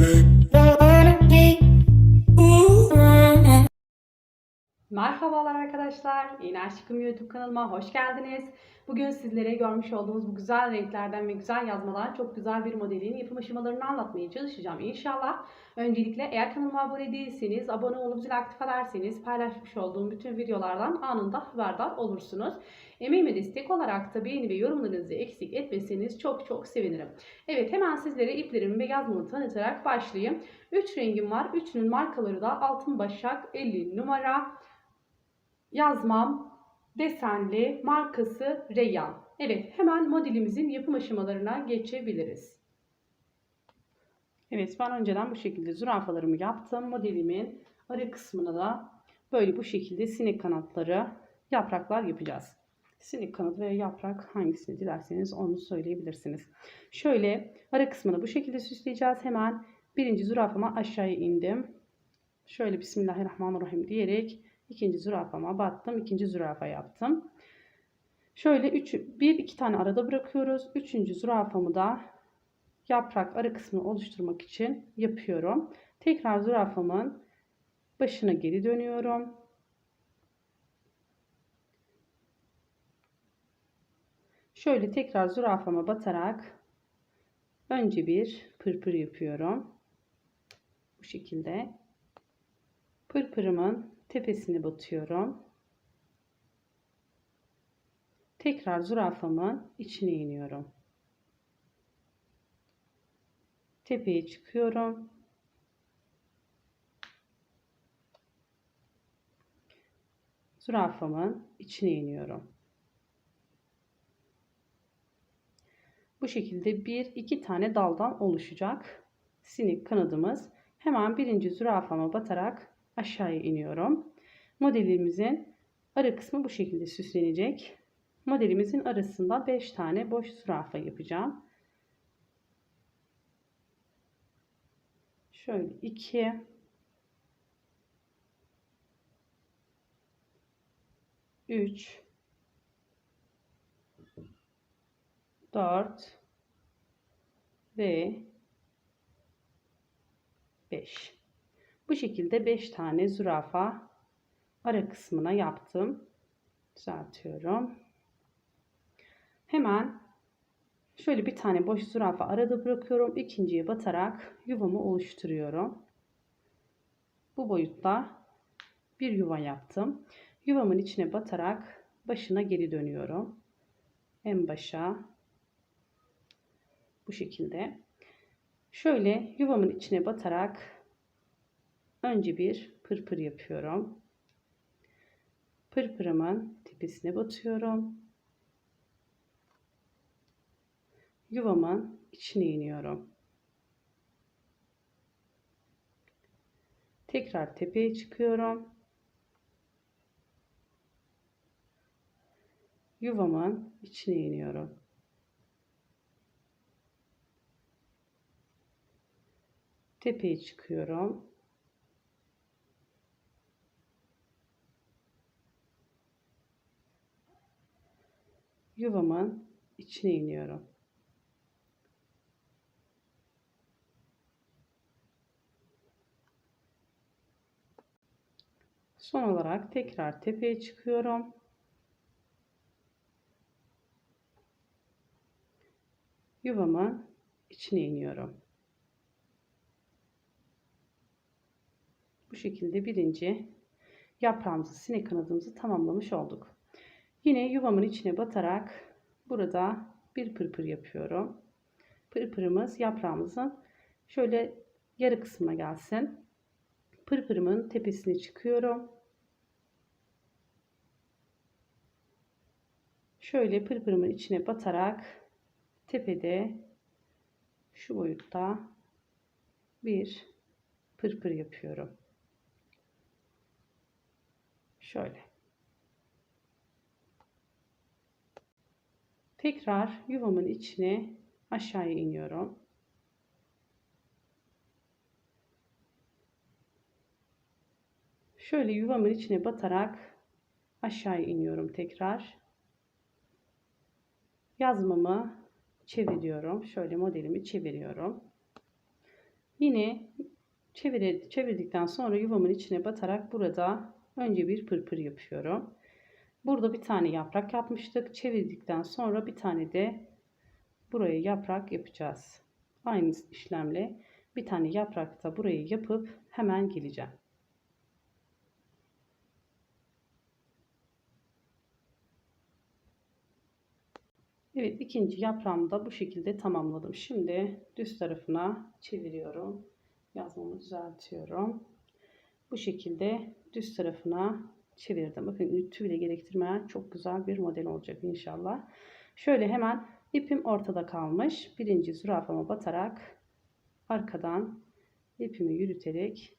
babe. Merhabalar arkadaşlar. Yeni Aşkım YouTube kanalıma hoş geldiniz. Bugün sizlere görmüş olduğunuz bu güzel renklerden ve güzel yazmadan çok güzel bir modelin yapım aşamalarını anlatmaya çalışacağım inşallah. Öncelikle eğer kanalıma abone değilseniz, abone olup zil aktif ederseniz paylaşmış olduğum bütün videolardan anında haberdar olursunuz. Emeğime destek olarak da beğeni ve yorumlarınızı eksik etmeseniz çok çok sevinirim. Evet hemen sizlere iplerimi ve yazmamı tanıtarak başlayayım. 3 rengim var. Üçünün markaları da Altın Başak 50 numara yazmam desenli markası Reyyan. Evet hemen modelimizin yapım aşamalarına geçebiliriz. Evet ben önceden bu şekilde zürafalarımı yaptım. Modelimin arı kısmına da böyle bu şekilde sinek kanatları yapraklar yapacağız. Sinek kanadı veya yaprak hangisini dilerseniz onu söyleyebilirsiniz. Şöyle ara kısmını bu şekilde süsleyeceğiz. Hemen birinci zürafama aşağıya indim. Şöyle Bismillahirrahmanirrahim diyerek ikinci zürafama battım. ikinci zürafa yaptım. Şöyle 3 1 2 tane arada bırakıyoruz. Üçüncü zürafamı da yaprak ara kısmını oluşturmak için yapıyorum. Tekrar zürafamın başına geri dönüyorum. Şöyle tekrar zürafama batarak önce bir pırpır yapıyorum. Bu şekilde pırpırımın tepesini batıyorum. Tekrar zürafamın içine iniyorum. Tepeye çıkıyorum. Zürafamın içine iniyorum. Bu şekilde bir iki tane daldan oluşacak sinek kanadımız. Hemen birinci zürafama batarak aşağıya iniyorum. Modelimizin ara kısmı bu şekilde süslenecek. Modelimizin arasında 5 tane boş zürafa yapacağım. Şöyle 2 3 4 ve 5. Bu şekilde 5 tane zürafa ara kısmına yaptım. Düzeltiyorum. Hemen şöyle bir tane boş zürafa arada bırakıyorum. İkinciye batarak yuvamı oluşturuyorum. Bu boyutta bir yuva yaptım. Yuvamın içine batarak başına geri dönüyorum. En başa bu şekilde. Şöyle yuvamın içine batarak önce bir pırpır yapıyorum. Pırpırımın tepesine batıyorum. Yuvamın içine iniyorum. Tekrar tepeye çıkıyorum. Yuvamın içine iniyorum. Tepeye çıkıyorum. Yuvamın içine iniyorum. Son olarak tekrar tepeye çıkıyorum. Yuvamın içine iniyorum. Bu şekilde birinci yaprağımızı, sinek kanadımızı tamamlamış olduk. Yine yuvamın içine batarak burada bir pırpır yapıyorum. Pırpırımız yaprağımızın şöyle yarı kısmına gelsin. Pırpırımın tepesine çıkıyorum. Şöyle pırpırımın içine batarak tepede şu boyutta bir pırpır yapıyorum. Şöyle. Tekrar yuvamın içine aşağıya iniyorum. Şöyle yuvamın içine batarak aşağıya iniyorum tekrar. Yazmamı çeviriyorum. Şöyle modelimi çeviriyorum. Yine çevir, çevirdikten sonra yuvamın içine batarak burada önce bir pırpır yapıyorum. Burada bir tane yaprak yapmıştık. Çevirdikten sonra bir tane de buraya yaprak yapacağız. Aynı işlemle bir tane yaprak da burayı yapıp hemen geleceğim. Evet ikinci yaprağımı da bu şekilde tamamladım. Şimdi düz tarafına çeviriyorum. Yazmamı düzeltiyorum. Bu şekilde düz tarafına çevirdim. Bakın ütü bile gerektirmeyen çok güzel bir model olacak inşallah. Şöyle hemen ipim ortada kalmış. Birinci zürafama batarak arkadan ipimi yürüterek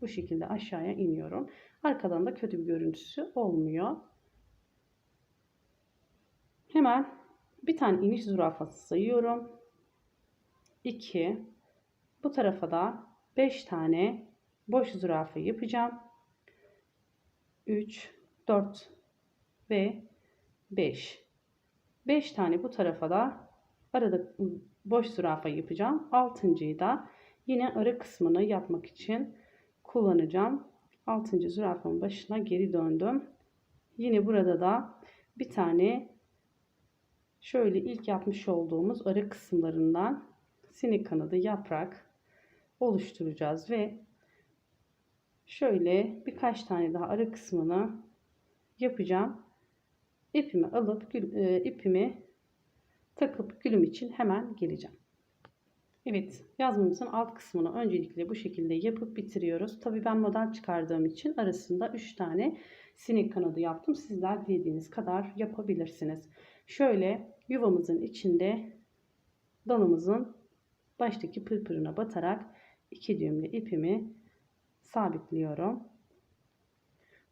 bu şekilde aşağıya iniyorum. Arkadan da kötü bir görüntüsü olmuyor. Hemen bir tane iniş zürafası sayıyorum. 2 bu tarafa da 5 tane boş zürafa yapacağım. 3 4 ve 5 5 tane bu tarafa da arada boş zürafa yapacağım. Altıncıyı da yine ara kısmını yapmak için kullanacağım. Altıncı zürafamın başına geri döndüm. Yine burada da bir tane şöyle ilk yapmış olduğumuz ara kısımlarından sinek kanadı yaprak oluşturacağız ve şöyle birkaç tane daha ara kısmını yapacağım. İpimi alıp e, ipimi takıp gülüm için hemen geleceğim. Evet yazmamızın alt kısmını öncelikle bu şekilde yapıp bitiriyoruz. Tabi ben model çıkardığım için arasında 3 tane sinek kanadı yaptım. Sizler dilediğiniz kadar yapabilirsiniz. Şöyle yuvamızın içinde dalımızın baştaki pırpırına batarak iki düğümlü ipimi sabitliyorum.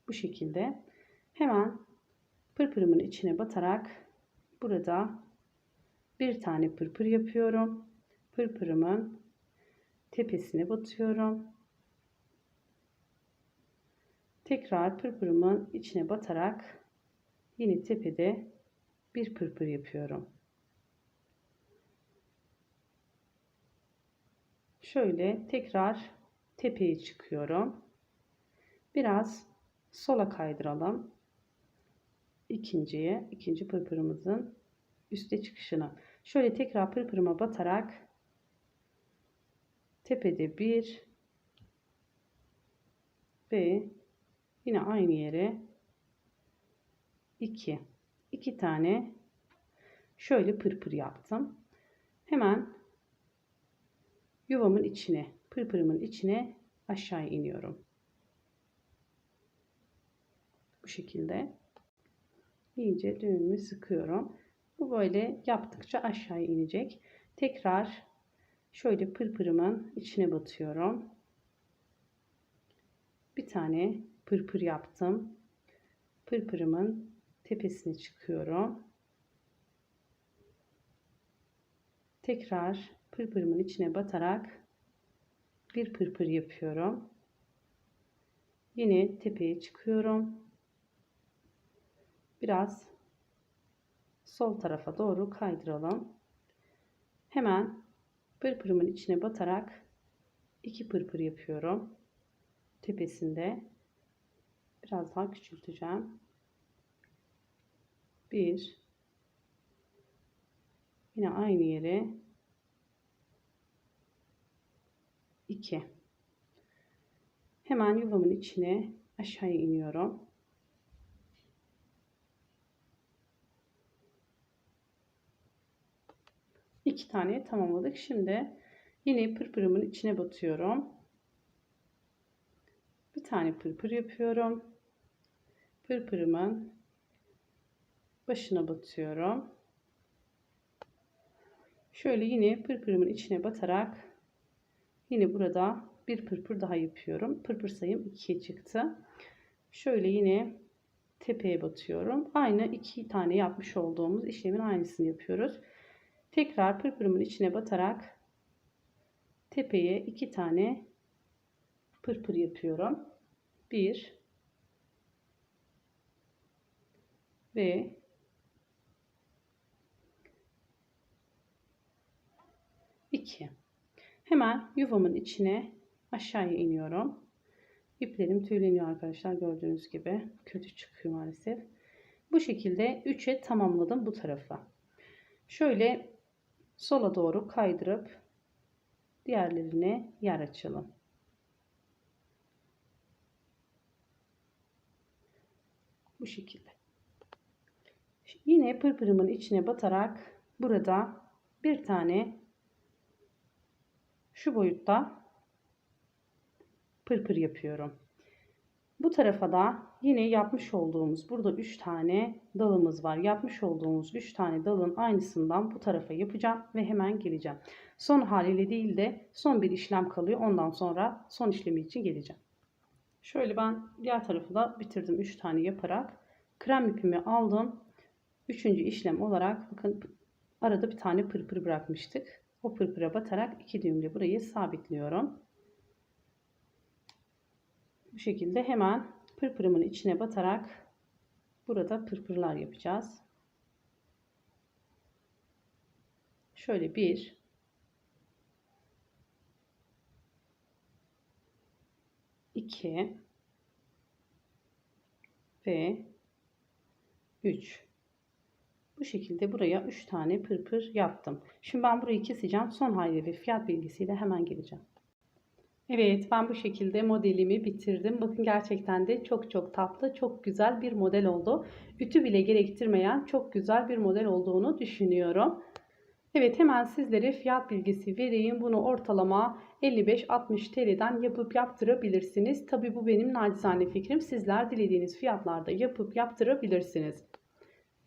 Bu şekilde hemen pırpırımın içine batarak burada bir tane pırpır yapıyorum. Pırpırımın tepesine batıyorum. Tekrar pırpırımın içine batarak yine tepede bir pırpır yapıyorum. Şöyle tekrar tepeye çıkıyorum. Biraz sola kaydıralım. İkinciye, ikinci pırpırımızın üste çıkışını. Şöyle tekrar pırpırıma batarak tepede bir ve yine aynı yere iki iki tane şöyle pırpır yaptım. Hemen yuvamın içine, pırpırımın içine aşağı iniyorum. Bu şekilde iyice düğümümü sıkıyorum. Bu böyle yaptıkça aşağı inecek. Tekrar şöyle pırpırımın içine batıyorum. Bir tane pırpır yaptım. Pırpırımın tepesine çıkıyorum. Tekrar pırpırımın içine batarak bir pırpır yapıyorum. Yine tepeye çıkıyorum. Biraz sol tarafa doğru kaydıralım. Hemen pırpırımın içine batarak iki pırpır yapıyorum. Tepesinde biraz daha küçülteceğim. Bir yine aynı yere 2 hemen yuvamın içine aşağıya iniyorum. İki tane tamamladık. Şimdi yine pırpırımın içine batıyorum. Bir tane pırpır yapıyorum. Pırpırımın başına batıyorum. Şöyle yine pırpırımın içine batarak Yine burada bir pırpır daha yapıyorum. Pırpır sayım 2'ye çıktı. Şöyle yine tepeye batıyorum. Aynı iki tane yapmış olduğumuz işlemin aynısını yapıyoruz. Tekrar pırpırımın içine batarak tepeye iki tane pırpır yapıyorum. Bir ve iki. Hemen yuvamın içine aşağıya iniyorum. İplerim tüyleniyor arkadaşlar gördüğünüz gibi. Kötü çıkıyor maalesef. Bu şekilde 3'e tamamladım bu tarafa. Şöyle sola doğru kaydırıp diğerlerine yer açalım. Bu şekilde. Yine pırpırımın içine batarak burada bir tane şu boyutta pırpır yapıyorum. Bu tarafa da yine yapmış olduğumuz burada 3 tane dalımız var. Yapmış olduğumuz 3 tane dalın aynısından bu tarafa yapacağım ve hemen geleceğim. Son haliyle değil de son bir işlem kalıyor. Ondan sonra son işlemi için geleceğim. Şöyle ben diğer tarafı da bitirdim 3 tane yaparak. Krem ipimi aldım. Üçüncü işlem olarak bakın arada bir tane pırpır bırakmıştık. O pırpıra batarak iki düğümle burayı sabitliyorum. Bu şekilde hemen pırpırımın içine batarak burada pırpırlar yapacağız. Şöyle bir iki ve 3 bu şekilde buraya 3 tane pırpır yaptım. Şimdi ben burayı keseceğim. Son haliyle ve fiyat bilgisiyle hemen geleceğim. Evet ben bu şekilde modelimi bitirdim. Bakın gerçekten de çok çok tatlı, çok güzel bir model oldu. Ütü bile gerektirmeyen çok güzel bir model olduğunu düşünüyorum. Evet hemen sizlere fiyat bilgisi vereyim. Bunu ortalama 55-60 TL'den yapıp yaptırabilirsiniz. Tabi bu benim nacizane fikrim. Sizler dilediğiniz fiyatlarda yapıp yaptırabilirsiniz.